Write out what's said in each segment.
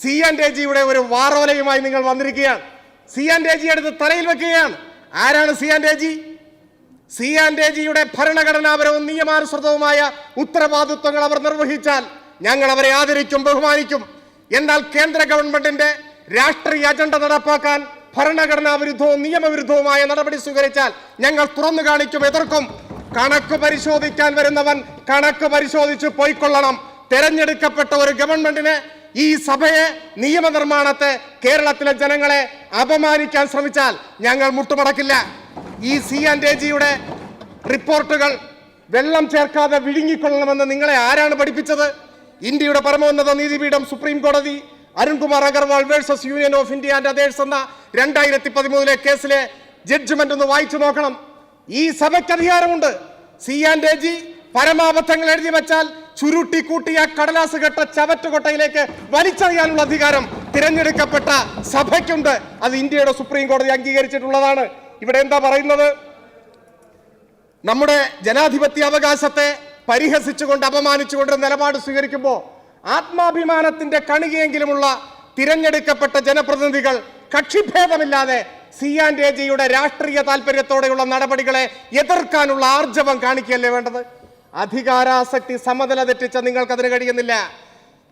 C and രേജിയുടെ ഒരു വാറോലയുമായി നിങ്ങൾ വന്നിരിക്കുകയാണ്. സി ആൻ രേജി എടുത്ത് തലയിൽ വെക്കുകയാണ്. ആരാണ് C and AG? C and രേജിയുടെ ഭരണഘടനാപരവും നിയമാനുസൃതവുമായ ഉത്തരവാദിത്വങ്ങൾ അവർ നിർവഹിച്ചാൽ ഞങ്ങൾ അവരെ ആദരിക്കും ബഹുമാനിക്കും. എന്നാൽ കേന്ദ്ര ഗവൺമെന്റിന്റെ രാഷ്ട്രീയ അജണ്ട നടപ്പാക്കാൻ ഭരണഘടനാ വിരുദ്ധവും നിയമവിരുദ്ധവുമായ നടപടി സ്വീകരിച്ചാൽ ഞങ്ങൾ തുറന്നു കാണിക്കും എതിർക്കും. കണക്ക് പരിശോധിക്കാൻ വരുന്നവൻ കണക്ക് പരിശോധിച്ച് പോയിക്കൊള്ളണം. തെരഞ്ഞെടുക്കപ്പെട്ട ഒരു ഗവൺമെന്റിന് ഈ സഭയെ നിയമനിർമ്മാണത്തെ കേരളത്തിലെ ജനങ്ങളെ അപമാനിക്കാൻ ശ്രമിച്ചാൽ ഞങ്ങൾ മുട്ടുമടക്കില്ല. ഈ സി ആൻ രേജിയുടെ റിപ്പോർട്ടുകൾ വെള്ളം ചേർക്കാതെ വിഴുങ്ങിക്കൊള്ളണമെന്ന് നിങ്ങളെ ആരാണ് പഠിപ്പിച്ചത്? ഇന്ത്യയുടെ പരമോന്നത നീതിപീഠം സുപ്രീം കോടതി Arun Kumar Agarwal versus Union of India and others എന്ന രണ്ടായിരത്തി പതിമൂന്നിലെ കേസിലെ ജഡ്ജ്മെന്റ് ഒന്ന് വായിച്ചു നോക്കണം. ഈ സഭയ്ക്ക് അധികാരമുണ്ട്. സി ആൻ രേജി പരമാബദ്ധങ്ങൾ എഴുതി വെച്ചാൽ ചുരുട്ടി കൂട്ടിയ കടലാസ് കെട്ട ചവറ്റുകൊട്ടയിലേക്ക് വലിച്ചെറിയാനുള്ള അധികാരം തിരഞ്ഞെടുക്കപ്പെട്ട സഭയ്ക്കുണ്ട്. അത് ഇന്ത്യയുടെ സുപ്രീം കോടതി അംഗീകരിച്ചിട്ടുള്ളതാണ്. ഇവിടെ എന്താ പറയുന്നത്? നമ്മുടെ ജനാധിപത്യ അവകാശത്തെ പരിഹസിച്ചുകൊണ്ട് അപമാനിച്ചുകൊണ്ട് നിലപാട് സ്വീകരിക്കുമ്പോൾ ആത്മാഭിമാനത്തിന്റെ കണികയെങ്കിലുമുള്ള തിരഞ്ഞെടുക്കപ്പെട്ട ജനപ്രതിനിധികൾ കക്ഷിഭേദമില്ലാതെ സി ആൻഡ് എ ജിയുടെ രാഷ്ട്രീയ താല്പര്യത്തോടെയുള്ള നടപടികളെ എതിർക്കാനുള്ള ആർജവം കാണിക്കുകയല്ലേ വേണ്ടത്? അധികാരാസക്തി സമനില തെറ്റിച്ച നിങ്ങൾക്ക് അതിന് കഴിയുന്നില്ല.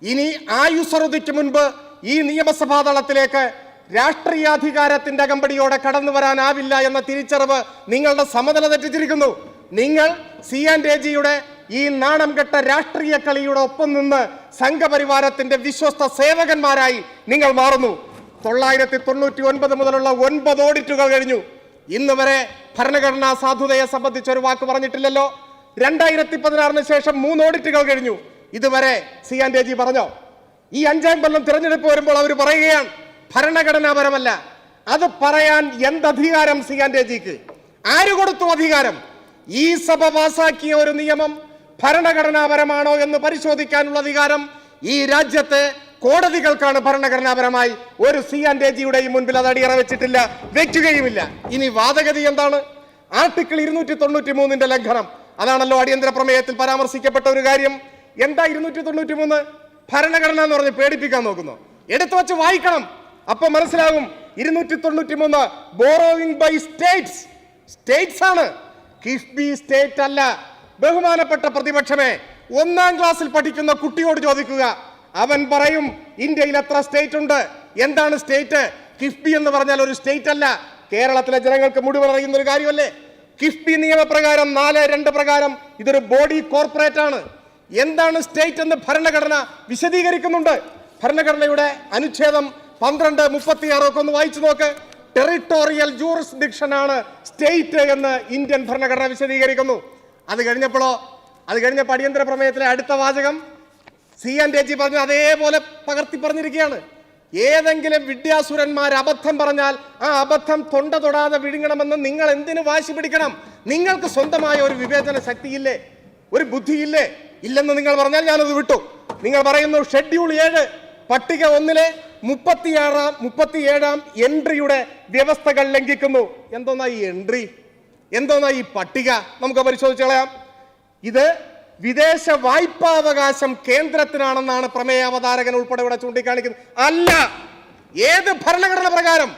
ഇനി ആയുസറുതിക്ക് മുൻപ് ഈ നിയമസഭാ തളത്തിലേക്ക് രാഷ്ട്രീയാധികാരത്തിന്റെ അകമ്പടിയോടെ കടന്നു വരാനാവില്ല എന്ന തിരിച്ചറിവ് നിങ്ങളുടെ സമനില തെറ്റിച്ചിരിക്കുന്നു. നിങ്ങൾ സി എൻ രേജിയുടെ ഈ നാണം കെട്ട രാഷ്ട്രീയ കളിയുടെ ഒപ്പം നിന്ന് സംഘപരിവാരത്തിന്റെ വിശ്വസ്ത സേവകന്മാരായി നിങ്ങൾ മാറുന്നു. തൊള്ളായിരത്തി തൊണ്ണൂറ്റി ഒൻപത് മുതലുള്ള ഒൻപത് ഓഡിറ്റുകൾ കഴിഞ്ഞു. ഇന്ന് വരെ ഭരണഘടനാ സാധുതയെ സംബന്ധിച്ച് ഒരു വാക്ക് പറഞ്ഞിട്ടില്ലല്ലോ. രണ്ടായിരത്തി പതിനാറിന് ശേഷം മൂന്ന് ഓഡിറ്റുകൾ കഴിഞ്ഞു. ഇതുവരെ സി ആൻ രേജി പറഞ്ഞോ? ഈ അഞ്ചാം കൊല്ലം തിരഞ്ഞെടുപ്പ് വരുമ്പോൾ അവർ പറയുകയാണ് ഭരണഘടനാപരമല്ല. അത് പറയാൻ എന്തധികാരം സി ആൻ രേജിക്ക്? ആര് കൊടുത്തു അധികാരം? ഈ സഭ പാസാക്കിയ ഒരു നിയമം ഭരണഘടനാപരമാണോ എന്ന് പരിശോധിക്കാനുള്ള അധികാരം ഈ രാജ്യത്തെ കോടതികൾക്കാണ് ഭരണഘടനാപരമായി. ഒരു സി ആൻ രേജിയുടെയും മുൻപിൽ അത് അടിയറ വെച്ചിട്ടില്ല വെക്കുകയുമില്ല. ഇനി വാദഗതി എന്താണ്? ആർട്ടിക്കിൾ ഇരുന്നൂറ്റി തൊണ്ണൂറ്റി മൂന്നിന്റെ ലംഘനം. അതാണല്ലോ അടിയന്തര പ്രമേയത്തിൽ പരാമർശിക്കപ്പെട്ട ഒരു കാര്യം. എന്താ ഇരുന്നൂറ്റി തൊണ്ണൂറ്റി മൂന്ന് ഭരണഘടന എന്ന് പറഞ്ഞ് പേടിപ്പിക്കാൻ നോക്കുന്നു. എടുത്തു വച്ച് വായിക്കണം. അപ്പൊ മനസ്സിലാകും ഇരുന്നൂറ്റി തൊണ്ണൂറ്റി മൂന്ന് ബോറോവിംഗ് ബൈ സ്റ്റേറ്റ്സ് സ്റ്റേറ്റ്സ് ആണ്. കിഫ്ബി സ്റ്റേറ്റ് അല്ല. ബഹുമാനപ്പെട്ട പ്രതിപക്ഷമേ ഒന്നാം ക്ലാസ്സിൽ പഠിക്കുന്ന കുട്ടിയോട് ചോദിക്കുക. അവൻ പറയും ഇന്ത്യയിൽ എത്ര സ്റ്റേറ്റ് ഉണ്ട്? എന്താണ് സ്റ്റേറ്റ് കിഫ്ബി എന്ന് പറഞ്ഞാൽ ഒരു സ്റ്റേറ്റ് അല്ല. കേരളത്തിലെ ജനങ്ങൾക്ക് മുഴുവൻ അറിയുന്ന ഒരു കാര്യമല്ലേ? കിഫ്ബി നിയമപ്രകാരം നാല് രണ്ട് പ്രകാരം ഇതൊരു ബോഡി കോർപ്പറേറ്റ് ആണ് എന്താണ് സ്റ്റേറ്റ് എന്ന് ഭരണഘടന വിശദീകരിക്കുന്നുണ്ട്. ഭരണഘടനയുടെ അനുച്ഛേദം പന്ത്രണ്ട് മുപ്പത്തിയാറ് ഒക്കെ ഒന്ന് വായിച്ചു നോക്ക്. ടെറിട്ടോറിയൽ ജൂറിസ്ഡിക്ഷൻ ആണ് സ്റ്റേറ്റ് എന്ന് ഇന്ത്യൻ ഭരണഘടന വിശദീകരിക്കുന്നു. അത് കഴിഞ്ഞപ്പോഴോ അത് കഴിഞ്ഞപ്പോൾ അടിയന്തര പ്രമേയത്തിലെ അടുത്ത വാചകം സി എൻ രേജി പറഞ്ഞു അതേപോലെ പകർത്തി പറഞ്ഞിരിക്കുകയാണ്. ഏതെങ്കിലും വിദ്യാസുരന്മാർ അബദ്ധം പറഞ്ഞാൽ ആ അബദ്ധം തൊണ്ട തൊടാതെ വിഴുങ്ങണമെന്ന് നിങ്ങൾ എന്തിനു വാശി പിടിക്കണം? നിങ്ങൾക്ക് സ്വന്തമായ ഒരു വിവേചന ശക്തിയില്ലേ? ഒരു ബുദ്ധിയില്ലേ? ഇല്ലെന്ന് നിങ്ങൾ പറഞ്ഞാൽ ഞാനത് വിട്ടു. നിങ്ങൾ പറയുന്നു ഷെഡ്യൂൾ ഏഴ് പട്ടിക ഒന്നിലെ മുപ്പത്തിയാറാം മുപ്പത്തിയേഴാം എൻട്രിയുടെ വ്യവസ്ഥകൾ ലംഘിക്കുന്നു. എന്തോന്നാ ഈ എൻട്രി? എന്തോന്നാ ഈ പട്ടിക? നമുക്ക് പരിശോധിച്ച് കളയാം. ഇത് വിദേശ വായ്പാവകാശം കേന്ദ്രത്തിനാണെന്നാണ് പ്രമേയ അവതാരകൻ ഉൾപ്പെടെ ഇവിടെ ചൂണ്ടിക്കാണിക്കുന്നത്. അല്ല ഏത് ഭരണഘടന പ്രകാരം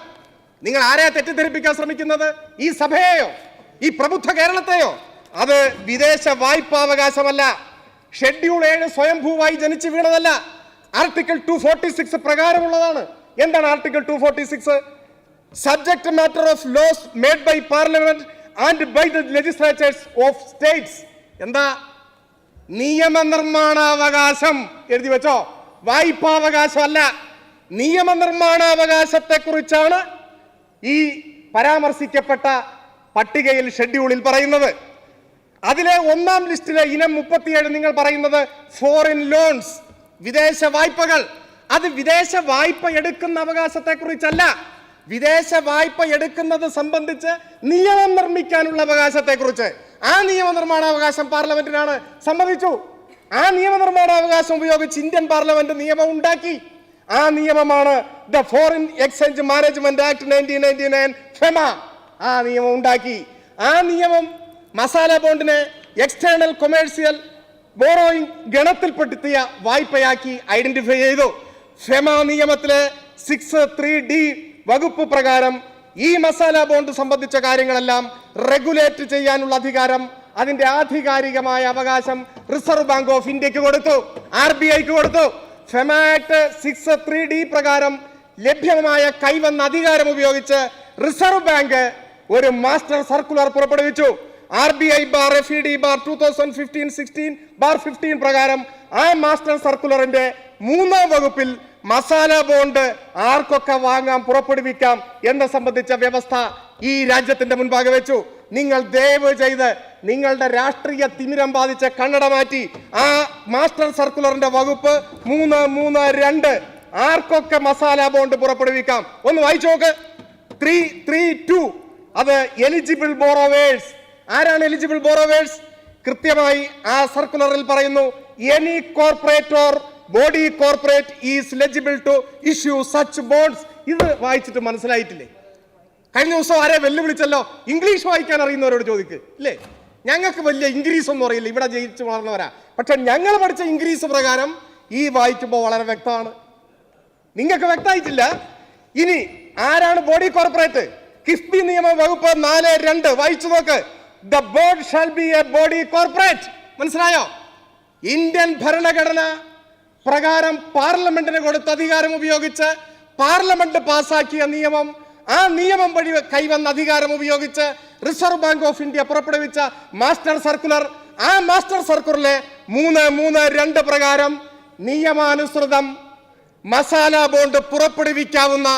നിങ്ങൾ ആരെയാ തെറ്റിദ്ധരിപ്പിക്കാൻ ശ്രമിക്കുന്നത്? ഈ സഭയെയോ? ഈ പ്രബുദ്ധ കേരളത്തെയോ? അത് വിദേശ വായ്പാവകാശമല്ല. ഷെഡ്യൂൾ ഏഴ് സ്വയംഭൂവായി ജനിച്ചു വീണതല്ല. ആർട്ടിക്കിൾ ടു ഫോർട്ടി സിക്സ് പ്രകാരമുള്ളതാണ്. എന്താണ് article two forty six subject matter of laws made by parliament and by the legislatures of states എന്താ? നിയമനിർമ്മാണാവകാശം. എഴുതി വെച്ചോ. വായ്പാവകാശമല്ല. നിയമനിർമ്മാണാവകാശത്തെ കുറിച്ചാണ് ഈ പരാമർശിക്കപ്പെട്ട പട്ടികയിൽ ഷെഡ്യൂളിൽ പറയുന്നത്. അതിലെ ഒന്നാം ലിസ്റ്റിലെ ഇനം മുപ്പത്തിയേഴ് നിങ്ങൾ പറയുന്നത് ഫോറിൻ ലോൺസ് വിദേശ വായ്പകൾ. അത് വിദേശ വായ്പ എടുക്കുന്ന അവകാശത്തെ കുറിച്ചല്ല വിദേശ വായ്പ എടുക്കുന്നത് സംബന്ധിച്ച് നിയമം നിർമ്മിക്കാനുള്ള അവകാശത്തെ കുറിച്ച് ആ നിയമനിർമ്മാണാവകാശം പാർലമെന്റിനാണ്. സമ്മതിച്ചു. ആ നിയമനിർമ്മാണാവകാശം ഉപയോഗിച്ച് ഇന്ത്യൻ പാർലമെന്റ് നിയമം ഉണ്ടാക്കി. ആ നിയമമാണ് the foreign exchange management act nineteen ninety nine FEMA ആ നിയമം ഉണ്ടാക്കി. ആ നിയമം മസാല ബോണ്ടിനെ എക്സ്റ്റേണൽ കൊമേഴ്സ്യൽ ബോറോയിങ് ഗണത്തിൽപ്പെടുത്തിയ വായ്പയാക്കി ഐഡന്റിഫൈ ചെയ്തു. ഫെമ നിയമത്തിലെ സിക്സ് ത്രീ ഡി വകുപ്പ് പ്രകാരം ഈ മസാല ബോണ്ട് സംബന്ധിച്ച കാര്യങ്ങളെല്ലാം റെഗുലേറ്റ് ചെയ്യാനുള്ള അധികാരം അതിന്റെ ആധികാരികമായ അവകാശം റിസർവ് ബാങ്ക് ഓഫ് ഇന്ത്യയ്ക്ക് കൊടുത്തു. ആർ ബി ഐക്ക് കൊടുത്തു. FEMA act six three D പ്രകാരം ലഭ്യമായ കൈവന്ന അധികാരം ഉപയോഗിച്ച് റിസർവ് ബാങ്ക് ഒരു മാസ്റ്റർ സർക്കുലർ പുറപ്പെടുവിച്ചു. R B I bar F E D bar two thousand fifteen sixteen bar fifteen പ്രകാരം ആ മാസ്റ്റർ സർക്കുലറിന്റെ മൂന്നാം വകുപ്പിൽ മസാല ബോണ്ട് ആർക്കൊക്കെ വാങ്ങാം പുറപ്പെടുവിക്കാം എന്ന സംബന്ധിച്ച വ്യവസ്ഥ ഈ രാജ്യത്തിന്റെ മുൻപാകെ വെച്ചു. നിങ്ങൾ ദയവ് ചെയ്ത് നിങ്ങളുടെ രാഷ്ട്രീയ തിമിരം ബാധിച്ച കണ്ണട മാറ്റി. ആ മാസ്റ്റർ സർക്കുലറിന്റെ വകുപ്പ് മൂന്ന് മൂന്ന് രണ്ട് ആർക്കൊക്കെ മസാല ബോണ്ട് പുറപ്പെടുവിക്കാം? ഒന്ന് വായിച്ചു നോക്ക്. Three three two. അത് എലിജിബിൾ ബോറോവേഴ്സ് ആരാണ് എലിജിബിൾ ബോറോവേഴ്സ് കൃത്യമായി ആ സർക്കുലറിൽ പറയുന്നു any corporate or body corporate is eligible to issue such bonds ഇത് വായിച്ചിട്ട് മനസ്സിലായിട്ടില്ലേ? കഴിഞ്ഞ ദിവസം ആരെ വെല്ലുവിളിച്ചല്ലോ? ഇംഗ്ലീഷ് വായിക്കാൻ അറിയുന്നവരോട് ചോദിക്ക് ഇല്ലേ? ഞങ്ങൾക്ക് വലിയ ഇംഗ്ലീഷ് ഒന്നും അറിയില്ല. ഇവിടെ ജയിച്ചു വളർന്നവരാ. പക്ഷെ ഞങ്ങൾ പഠിച്ച ഇംഗ്ലീഷ് പ്രകാരം ഈ വായിക്കുമ്പോൾ വളരെ വ്യക്തമാണ്. നിങ്ങൾക്ക് വ്യക്തമായിട്ടില്ല? ഇനി ആരാണ് ബോഡി കോർപ്പറേറ്റ് കിഫ്ബി നിയമ വകുപ്പ് നാല് രണ്ട്. വായിച്ചു നോക്ക്. The board shall be a body corporate മനസ്സിലായോ? ഇന്ത്യൻ ഭരണഘടന പ്രകാരം പാർലമെന്റിന് കൊടുത്ത അധികാരം ഉപയോഗിച്ച് പാർലമെന്റ് പാസാക്കിയ നിയമം ആ നിയമം വഴി കൈവന്ന അധികാരം ഉപയോഗിച്ച് റിസർവ് ബാങ്ക് ഓഫ് ഇന്ത്യ പുറപ്പെടുവിച്ച മാസ്റ്റർ സർക്കുലർ ആ മാസ്റ്റർ സർക്കുലറിലെ മൂന്ന് മൂന്ന് രണ്ട് പ്രകാരം നിയമാനുസൃതം മസാല ബോണ്ട് പുറപ്പെടുവിക്കാവുന്ന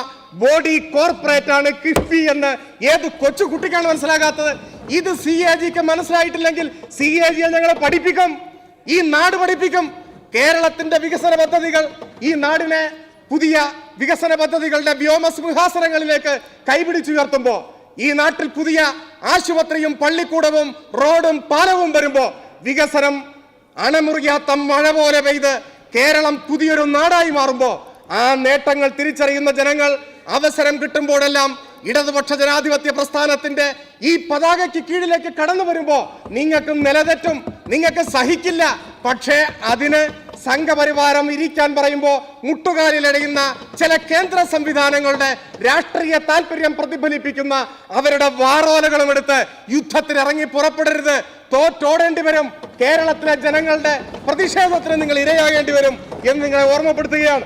ബോഡി കോർപ്പറേറ്റ് ആണ് കിഫ്ബി എന്ന് ഏത് കൊച്ചു കുട്ടിക്കാണ് മനസ്സിലാകാത്തത്? ഇത് സി എ ജിക്ക് മനസ്സിലായിട്ടില്ലെങ്കിൽ സി എ ജിയെ ഞങ്ങളെ പഠിപ്പിക്കും. ഈ നാട് പഠിപ്പിക്കും. കേരളത്തിന്റെ വികസന പദ്ധതികൾ ഈ നാടിനെ പുതിയ വികസന പദ്ധതികളുടെ വ്യോമസിംഹാസനങ്ങളിലേക്ക് കൈപിടിച്ചുയർത്തുമ്പോൾ ഈ നാട്ടിൽ പുതിയ ആശുപത്രിയും പള്ളിക്കൂടവും റോഡും പാലവും വരുമ്പോൾ വികസനം അണമുറിയാത്ത മഴ പോലെ പെയ്ത് കേരളം പുതിയൊരു നാടായി മാറുമ്പോൾ ആ നേട്ടങ്ങൾ തിരിച്ചറിയുന്ന ജനങ്ങൾ അവസരം കിട്ടുമ്പോഴെല്ലാം ഇടതുപക്ഷ ജനാധിപത്യ പ്രസ്ഥാനത്തിന്റെ ഈ പതാകയ്ക്ക് കീഴിലേക്ക് കടന്നു വരുമ്പോൾ നിങ്ങൾക്കും നിലതെറ്റും നിങ്ങൾക്ക് സഹിക്കില്ല. പക്ഷേ അതിന് സംഘപരിവാരം ഇരിക്കാൻ പറയുമ്പോൾ മുട്ടുകാലിലടയുന്ന ചില കേന്ദ്ര സംവിധാനങ്ങളുടെ രാഷ്ട്രീയ താല്പര്യം പ്രതിഫലിപ്പിക്കുന്ന അവരുടെ വാറോലകളും എടുത്ത് യുദ്ധത്തിന് ഇറങ്ങി പുറപ്പെടരുത്. തോറ്റോടേണ്ടി വരും. കേരളത്തിലെ ജനങ്ങളുടെ പ്രതിഷേധത്തിന് നിങ്ങൾ ഇരയാകേണ്ടി വരും എന്ന് നിങ്ങളെ ഓർമ്മപ്പെടുത്തുകയാണ്.